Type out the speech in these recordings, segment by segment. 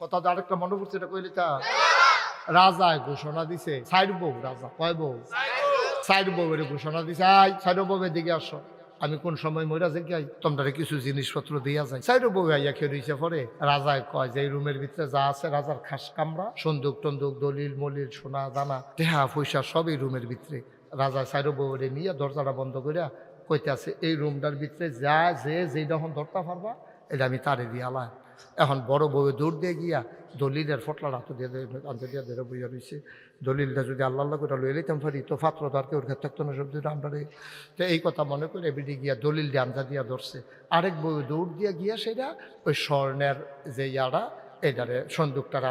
কথা আরেকটা মনে পড়ছে, এটা কইলে তা? রাজায় ঘোষণা দিছে সাইড বউ, রাজা, কয় বউ? সাইড বউয়ের ঘোষণা দিছে আই সাইড বউয়ের দিকে আসো। আমি কোন সময় মরা যে গাই তোমরা কিছু জিনিসপত্র দিয়া যায় সাইড বউ আইয়া খেয়ে রইছে পরে, রাজায় কয় যে, এই রুমের ভিতরে যা আছে, রাজার খাস কামরা, সন্দুক টন্দুক, দলিল মলিল, সোনা, দানা দেহা পয়সা সব এই রুমের ভিতরে। রাজা সাইড বউরে নিয়ে দরজাটা বন্ধ করিয়া কইতে আছে এই রুমটার ভিতরে যা, যে, যেই যখন ধরতে পারবা, এটা আমি তারে দিয়ে আলায় এখন বড় বউয়ে দৌড় দিয়ে গিয়া দলিলের ফটলা হাতে দিয়ে আনতে দিয়ে ধরে বইয়া রয়েছে দলিলটা যদি আল্লাহ আল্লাহ করে লইয়ে লইতাম পারি তো পাত্র তো আর কেউ ঘর থাকতো না সব যদি আমরা তো এই কথা মনে করে এবিডি গিয়া দলিল দিয়ে আনজা দিয়া ধরছে। আরেক বউয়ে দৌড় দিয়া গিয়া সেটা ওই স্বর্ণের যে ইয়ারা এটারে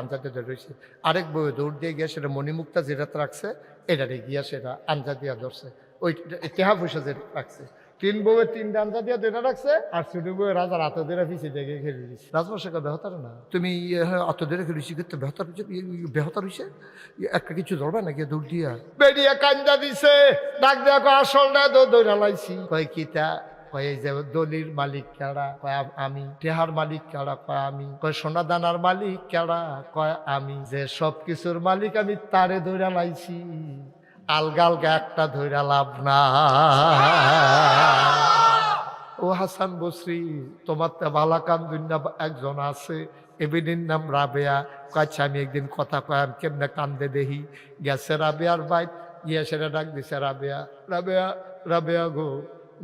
আঞ্জাতে ধরে রয়েছে আরেক বউয়ে দৌড় দিয়ে গিয়া সেটা মণিমুক্তা যেটাতে রাখছে, এটারে গিয়া সেটা আঞ্জা দিয়া ধরছে। ওই টেহা পয়সা যেটা রাখছে। তিন বউয়ে তিন ডান্সা দিয়ে দুইটা রাখছে আর ছোট বউয়ে রাজার হাতে ধরে পিছিয়ে দেখে খেলে দিচ্ছে রাজবর্ষকে বেহতার না? তুমি হাত ধরে খেলেছি কিন্তু বেহতার হয়েছে বেহতার হয়েছে একটা কিছু ধরবে নাকি দৌড় দিয়া? বেরিয়ে কান্দা দিছে ডাক দিয়া আসল না দৌড়া লাইছি। কয় কিতা কয় এই যে দলির মালিক কেডা কয় আমি টেহার মালিক কেডা কয় আমি। কয় সোনা দানার মালিক কেডা কয় আমি। যে সব কিছুর মালিক আমি তারে ধরে লাইছি। আলগা আলগা একটা ধইরা লাভ না। ও হাসান বসরি, তোমার তো বালাকান দুনিয়া একজন আছে, এবিদিন নাম রাবেয়া। কাছে আমি একদিন কথা কয়াম কেমনে কান্দে দেহি? গেছে রাবেয়ার বাইক গিয়ে সেটা ডাক দিছে, রাবেয়া রাবেয়া রাবেয়া গো।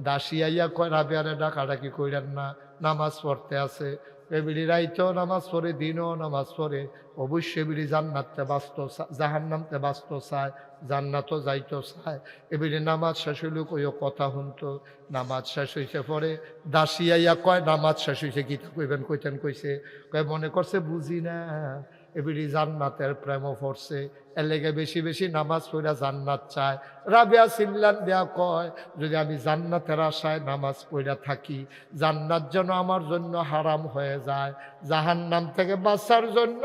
দাসী আইয়া কয়, রাবেয়ারে ডাকাডাকি কইরেন না, নামাজ পড়তে আছে। এবিডি রাইতেও নামাজ পড়ে, দিনও নামাজ পড়ে। অবশ্যই এবিলি জান্নাতে বাস্ত জাহান্নামতে বাস্ত চায়, জান্নাতও যাইতো চায়। এবিলি নামাজ শেষ হইলে কইও কথা শুনতো, নামাজ শেষ হইছে পরে দাসী আইয়া কয়, নামাজ শেষ হইছে গীতা কইবেন, কইতেন কইছে। কয়, মনে করছে বুঝি না। এবিডি জান্নাতের প্রেম পড়ছে এর লেগে বেশি বেশি নামাজ পড়া জান্নাত চায়। রাবিয়া সিল্লান দেয়া কয়, যদি আমি জান্নাতের আশায় নামাজ পড়া থাকি, জান্নাত যেন আমার জন্য হারাম হয়ে যায়। জাহান্নাম থেকে বাঁচার জন্য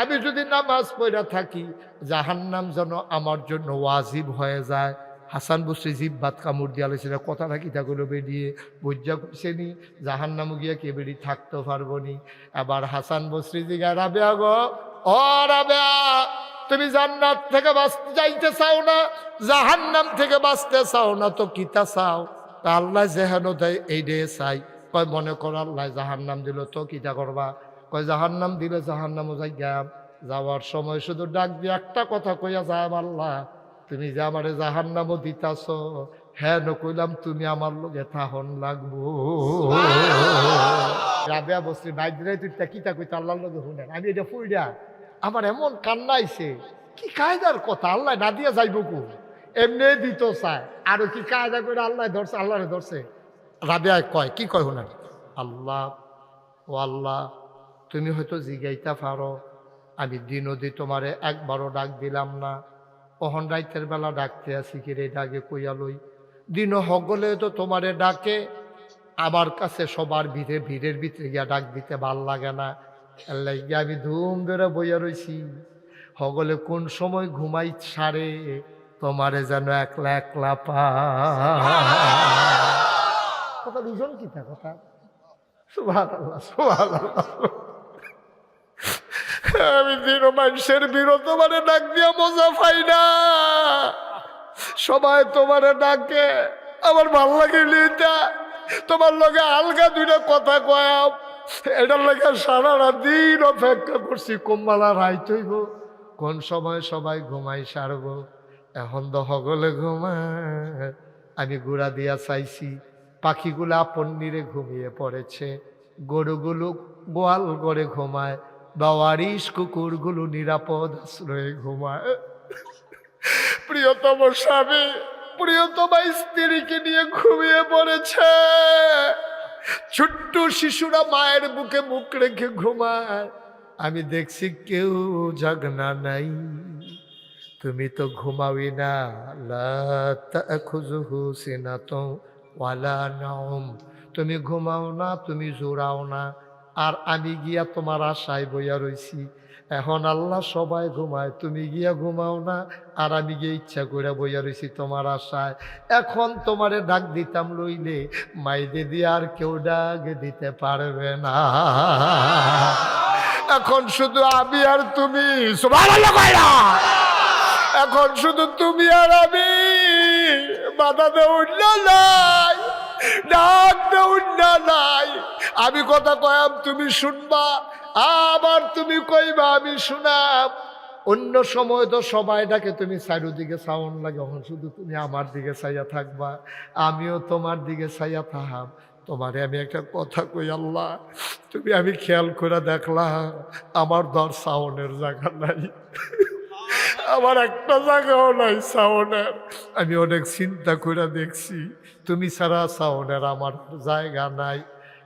আমি যদি নামাজ পড়া থাকি, জাহান্নাম যেন আমার জন্য ওয়াজিব হয়ে যায়। হাসান বসরি জিভ ভাত কামড় দিয়া লেছিল কথা নাকি থাকল বেরিয়ে বুঝা করছে নি, জাহান্নাম গিয়া কে বেরি থাকতে পারব নি? আবার হাসান বসরি জিগা, রাবেয়া গো, ও রাবেয়া, তুমি জান্নাত থেকে বাঁচতে যাইতে চাও না? জাহান্নাম থেকে বাঁচতে চাও না তো কিতা চাও? তা আল্লাহ যেহেন দেয়, এই ডে চাই। কয়, মনে কর আল্লাহ জাহান্নাম দিল তো কিতা করবা? কয়, জাহান্নাম দিলে জাহান্নামও যাই যাওয়ার সময় শুধু ডাক দিয়ে একটা কথা কইয়া যায় আল্লাহ তুমি যে আমারে জাহান্নামও দিতাছ হ্যাঁ নকইলাম তুমি আমার লোকে থাহন লাগবো। রাবেয়া বসরি বাইক দিলে তুই তা কিতা কইতা আল্লাহর লোকে শুনেন আমি এটা ফুইডা আমার এমন কান্না আইছে কি কায়দার কথা আল্লাহ না দিয়ে যাইব কু? এমনি দিত চায় আরও কি কায়দা করে আল্লাহ ধরছে আল্লাহরে ধরছে। রাবেয়া কয় কি কয় শুনেন আল্লাহ ও আল্লাহ তুমি হয়তো জিগাইতা পারো আমি দিনদি তোমারে একবারও ডাক দিলাম না অহন রাইতের বেলা ডাকতে আসি কি রে, ডাকে কইয়া লই। দিন হগলে তো তোমারে ডাকে, আমার কাছে সবার ভিড়ে, ভিড়ের ভিতরে গিয়া ডাক দিতে ভালো লাগে না। আমি ধুম ধরে বইয়া রইছি। হগলে কোন সময় ঘুমাই সারে, তোমারে যেন একলা একলা পা। কথা দুজন কি তা, কথা? সুভাষ আল্লাহ সুভাষ আল্লাহ আমি দিন মানুষের বিরত মানে ডাক দিয়া মজা পাই না। সবাই তোমারে ডাকে। আমার ভালো লাগে লিটা তোমার লগে আলগা দুইটা কথা কয়াম এটার লাগে সারা দিন অপেক্ষা করছি, কোম্বালা রায় হইব কোন সময় সবাই ঘুমাই সারব। এখন তো হগলে ঘুমায়। আমি গুড়া দিয়া চাইছি, পাখিগুলো আপন নিরে ঘুমিয়ে পড়েছে। গরুগুলো গোয়াল করে ঘুমায়। বাওয়ারিস কুকুরগুলো নিরাপদ আশ্রয়ে ঘুমায়। প্রিয়তম স্বামী, প্রিয়তম স্ত্রীকে নিয়ে ঘুমিয়ে পড়েছে। ছোট্ট শিশুরা মায়ের বুকে মুখ রেখে ঘুমায়। আমি দেখছি কেউ জাগনা নাই। তুমি তো ঘুমাওই না। তুমি ঘুমাও না, তুমি জোড়াও না। আর আমি গিয়া তোমার আশায় বইয়া রইছি। এখন আল্লাহ সবাই ঘুমায়, তুমি গিয়া ঘুমাও না, আর আমি গিয়ে ইচ্ছা করে বইয়া রইছি তোমার আশায়। এখন তোমারে ডাক দিতাম লইলে মাইদে দিয়ে আর কেউ ডাক দিতে পারবে না। এখন শুধু আমি আর তুমি এখন শুধু তুমি আর আমি, বাধা দেউন নাই, ডাক দেউন না নাই। আমি কথা কয়াম, তুমি শুনবা, আবার তুমি কইবা, আমি শুনাম। অন্য সময় তো সবাইটাকে তুমি চারিদিকে সাউন্ড লাগে এখন শুধু তুমি আমার দিকে চাইয়া থাকবা, আমিও তোমার দিকে চাইয়া থাকাম তোমারে আমি একটা কথা কই, আল্লাহ, তুমি আমি খেয়াল করে দেখলাম, আমার ধর সাউনের জায়গা নাই। আমার একটা জায়গাও নাই সাউনের আমি অনেক চিন্তা করে দেখছি, তুমি ছাড়া সাউনের আমার জায়গা নাই।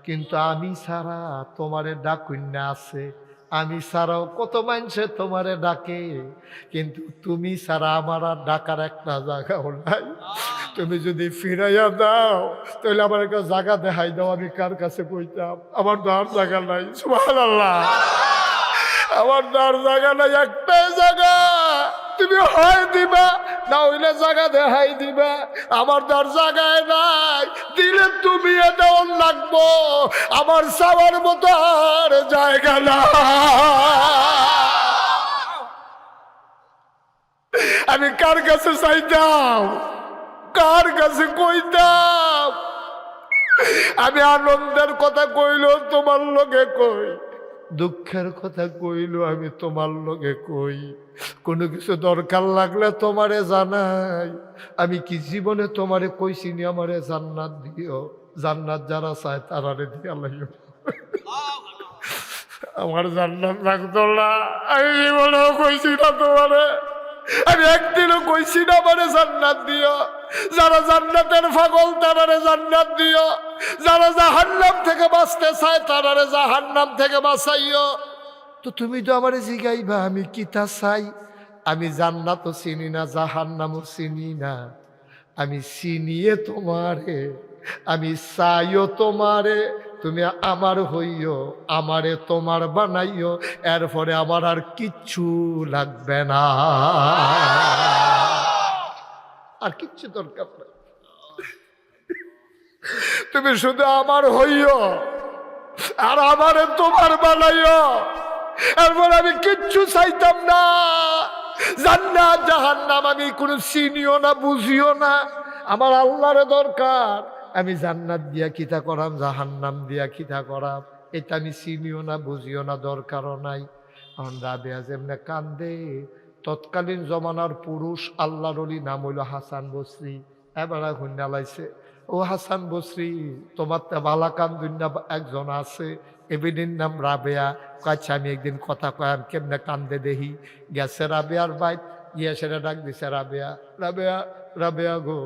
কিন্তু আমি ছাড়া তোমারে ডাকুন্যা আছে। আমি ছাড়াও কত মানুষে তোমারে ডাকে। কিন্তু তুমি ছাড়া আমার আর ডাকার একটা জায়গাও নাই। তুমি যদি ফিরাইয়া দাও, তাহলে আমার একটা জায়গা দেখাই দাও, আমি কার কাছে কইতাম? আমার তো আর জায়গা নাই। সুবহানাল্লাহ। আমার দার জায়গা নাই, একটাই জায়গা। তুমি হয় দিবা, না হইলে জায়গা দেখাই দিবা। আমার দার জায়গায় নাই, দিলে তুমি দেওয়ার লাগবো। আমার সাবার মতো আর জায়গা না আমি কার কাছে চাইতাম? কার কাছে কইতাম? আমি আনন্দের কথা কইল তোমার লগে কই? দুঃখের কথা কইল, আমি তোমার লগে কই? কোনো কিছু দরকার লাগলে তোমারে জানাই। আমি কি জীবনে তোমারে কইছি নি আমারে জান্নাত দিও? জান্নাত যারা চায় তারারে দিয়া লাগিও আমার জান্নাত লাগতো না। আমি জীবনেও কইছি না তোমারে। আমি একদিনও কইছি না আমারে জান্নাত দিও। যারা জান্নাতের ফাগল তারারে জান্নাত দিও। যারা জাহান্নাম থেকে বাঁচতে চায়, তারারে জাহান্নাম থেকে বাঁচাইও। তো তুমি তো আমারে জিগাইবা, আমি কিতা চাই? আমি জান্নাতও চিনি না, জাহান্নামও চিনি না। আমি চিনিয়ে তোমারে, আমি চাইও তোমারে, তুমি আমার হইও, আমারে তোমার বানাইও, এরপরে আমার আর কিচ্ছু লাগবে না। আর কিচ্ছু দরকার নাই। তুমি শুধু আমার হইও আর আমারে তোমার বানাইও। এরপর আমি কিচ্ছু চাইতাম না। জান্নাত, জাহান্নাম, আমি কোনো চিনিও না, বুঝিও না। আমার আল্লাহরে দরকার। আমি জান্নাত দিয়া কিতা করাম, জাহান্নাম দিয়া কিতা করাম। এটা আমি চিনিও না, বুঝিও না, দরকারও নাই। এখন রাবেয়া যেমনে কান্দে তৎকালীন জমানার পুরুষ আল্লাহর অলি নাম হইল হাসান বসরি। এবার হুন্যা লাইছে ও হাসান বসরি, তোমার তে বালাকান দুনিয়া একজন আছে। এবিদিন নাম রাবেয়া। কাছে আমি একদিন কথা কয়াম কেমনে কান্দে দেহি গেছে রাবেয়ার বাইক গিয়ে সেটা ডাক দিছে, রাবেয়া রাবেয়া রাবেয়া গো।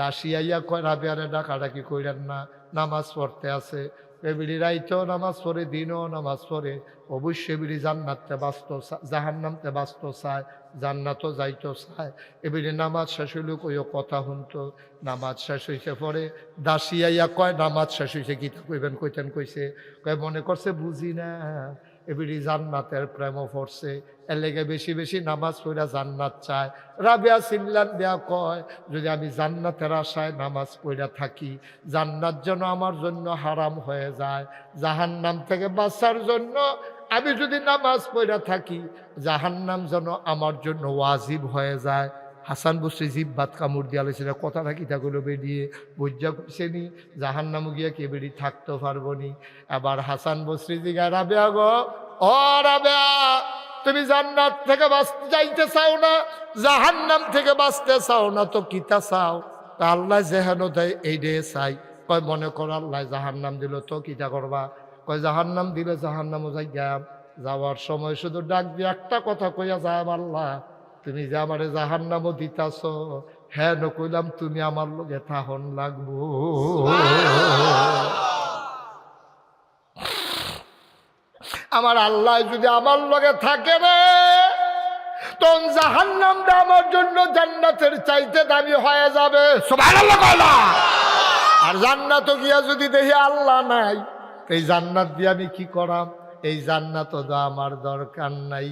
দাসিয়াইয়া কয়, রাবেয়ারে ডাকাডাকি কইলেন না, নামাজ পড়তে আছে। এবিড়ি রাইতেও নামাজ পড়ে, দিনও নামাজ পড়ে। অবশ্যই বিড়ি জান্নাতে বাস্ত জাহান নামতে বাস্ত চায়, জান্নাতও যাইতো চায়। এবিড়ি নামাজ শেষ হইলে কইও কথা শুনতো, নামাজ শেষ হইছে পরে দাসিয়াইয়া কয়, নামাজ শেষ হইছে গীতা কইবেন, কইতেন কইছে। কয়, মনে করছে বুঝি না। এবিড়ি জান্নাতের প্রেম পড়ছে। এর লেগে বেশি বেশি নামাজ পড়া জান্নাত চায়। রাবিয়া সিনলান দেয়া কয়, যদি আমি জান্নাতের আশায় নামাজ পড়া থাকি, জান্নাত যেন আমার জন্য হারাম হয়ে যায়। জাহান্নাম থেকে বাঁচার জন্য আমি যদি নামাজ পড়া থাকি, জাহান্নাম যেন আমার জন্য ওয়াজিব হয়ে যায়। হাসান বসরি জিভ ভাত কামড় দিয়া লেছিল কথাটা কিতাগুলো বেরিয়ে বুঝা করছে নি, জাহান জাহান্নাম গিয়া কে বেরিয়ে থাকতে পারব নি। আবার হাসান বসরি জিগা রাবেয়া গো, ও রাবেয়া, তুমি জান্নাত থেকে বাঁচতে যাইতে চাও না, জাহান্নাম থেকে বাঁচতে চাও না তো কিতা চাও? তা আল্লাহ যেহেন দেয়, এই ডে চাই। কয়, মনে করো আল্লাহ জাহান নাম দিল তো কিতা করবা? কয়, জাহান্নাম দিলে জাহান্নামও যাই যাম যাওয়ার সময় শুধু ডাক দিয়ে একটা কথা কইয়া যাম আল্লাহ তুমি যে আমারে জাহান্নামও দিতাছ হ্যাঁ নকইলাম তুমি আমার লোকে থাহন লাগবো। আমার আল্লাহ যদি আমার লগে থাকে রে, তখন জাহান্নামটা আমার জন্য জান্নাতের চাইতে দামি হয়ে যাবে। আর জান্নাত গিয়া যদি দেখি আল্লাহ নাই, এই জান্নাত দিয়ে আমি কি করাম? এই জান্নাত আমার দরকার নাই।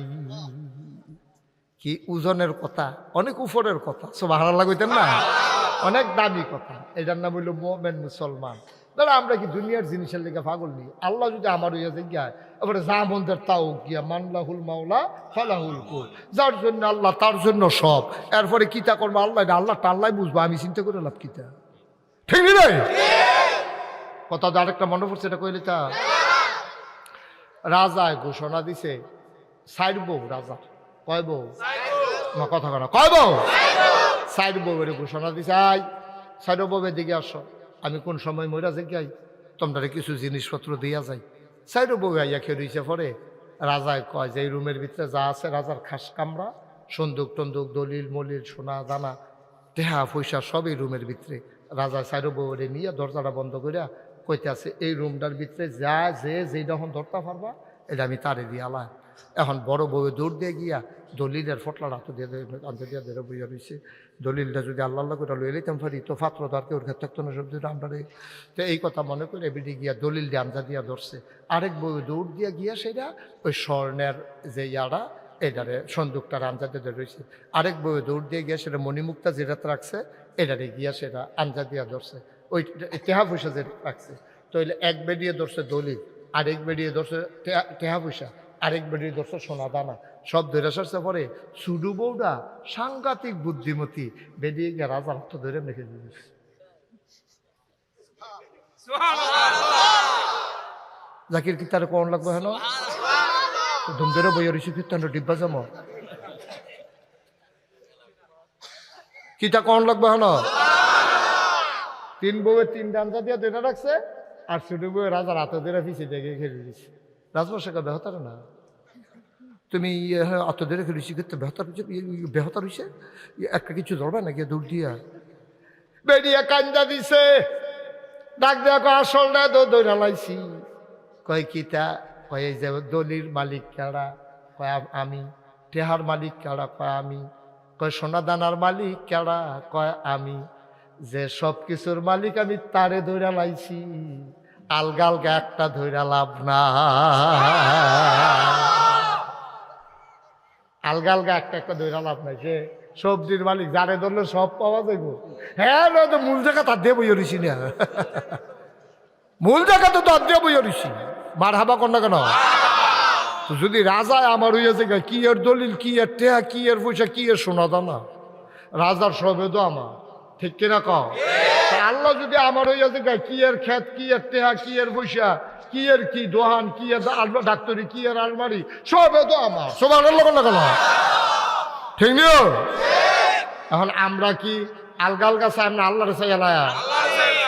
কি ওজনের কথা? অনেক উপরের কথা। সব হারা লাগাইতেন না? অনেক দামি কথা। এটার নাম হইল মোমেন মুসলমান। দাদা আমরা কি দুনিয়ার জিনিসের লেগে পাগল নি আল্লাহ যদি আমার হইয়া গিয়া এবারে যা মন্দের তাও গিয়া মানলাহুল মাওলা, ফালাহুল কুল। যার জন্য আল্লাহ, তার জন্য সব। এরপরে কিতা করব? আল্লাহ আল্লাহ টাল্লাই বুঝব। আমি চিন্তা করে লাভ কিতা ঠিক নেই কথা তো আরেকটা মনে পড়ছে, এটা কইলে তা? রাজায় ঘোষণা দিছে, সাইড রাজা কয় বউ? না কথা কথা কয় বউ? সাইড বউয়ের ঘোষণা দিছে আই সাইড বউয়ের দিকে আসো। আমি কোন সময় মরা যে গাই তোমরা কিছু জিনিসপত্র দিয়া যাই। সাইড বউ আইয়া খেয়ে রইছে পরে। রাজায় কয় যে এই রুমের ভিতরে যা আছে রাজার খাস কামরা সন্দুক টন্দুক দলিল মলিল সোনা দানা দেহা পয়সা সব এই রুমের ভিতরে। রাজা সাইড বউরে নিয়ে দরজাটা বন্ধ করিয়া কইতে আছে এই রুমটার ভিতরে যা যে যেই যখন ধরতে পারবা এটা আমি তারে দিয়ে আলাম এখন বড় বউয়ে দৌড় দিয়ে গিয়া দলিলের ফটলার হাতে দিয়ে আনতে দিয়ে ধরে বইয়া রয়েছে দলিলটা যদি আল্লাহ আল্লাহ করে লয়ে লইতাম পারি, তো ফাত্র তার কেউ ক্ষেত্রে থাকতো না সবজি আমরা। তো এই কথা মনে করে এবিডি গিয়া দলিল দিয়ে আঞ্জা দিয়া ধরছে। আরেক বউয়ে দৌড় দিয়া গিয়া সেটা ওই স্বর্ণের যে ইয়ারা এটারে সন্দুকটার ধরে রয়েছে আরেক বউয়ে দৌড় দিয়ে গিয়া সেটা মণিমুক্তা যেটাতে রাখছে, এটারে গিয়া সেটা আঞ্জা দিয়া ধরছে। ওই টেহা পয়সা যেটা রাখছে। তো এক বেরিয়ে ধরছে দলিল, আরেক বেরিয়ে ধরছে টেহা পয়সা। আরেক বেরিয়ে ধরছে সোনা দানা সব ধরে সারছে পরে সুডু বউটা সাংঘাতিক বুদ্ধিমতী। বেরিয়ে গিয়ে রাজার হাত ধরে মেখে দিয়েছে। জাকির কি তার কোন লাগবে হেন? ধুম ধরে বইয়া রয়েছে কীর্তন ডিব্বা জম। কিতা কোন লাগবে হেন? তিন বউয়ের তিন ডান্সা দিয়ে ধরে রাখছে আর ছোট বউয়ের রাজার হাতে ধরে পিছিয়ে দেখে খেলে দিচ্ছে রাজবর্ষকে বেহতার না। তুমি অত ধরে খেলেছি করতে বেহতার হয়েছে বেহতার হয়েছে একটা কিছু ধরবে নাকি, দৌড় দিয়া? বেরিয়ে কান্দা দিছে, ডাক দেওয়া কয়, আসল না তো দৌড়া লাইছি কয় কিতা কয়, এই যে দলির মালিক কেডা কয়, আমি টেহার মালিক কেডা কয়, আমি। কয়, সোনা দানার মালিক কেডা কয়, আমি। যে সব কিছুর মালিক আমি, তারে ধইরা লাইছি আলগা আলগা একটা ধইরা লাভ না আলগা আলগা একটা একটা ধইরা লাভ নাই সে সবজির মালিক যারে ধরলে সব পাওয়া যাইব। হ্যাঁ তো মূল জায়গা তার দিয়ে বইয়া রইছি না। মূল জায়গা তো তার দিয়ে রইছি মার হাবা না কেন? যদি রাজা আমার গা, কি এর দলিল কি এর টেহা কি এর পয়সা কি এর সোনা দানা? রাজার সবে তো আমার। ঠিক কিনা কও? আল্লাহ যদি আমার হইয়াছে গা, কি এর খেত কি এর টেহা কি এর বৈশা কি এর কি দোহান কি এর ডাক্তারি কি এর আলমারি সব তো আমার। সব আল্লাহ কেন? ঠিক নিও? এখন আমরা কি আলগা আলগা চাই না আল্লাহরে চাই আলায়া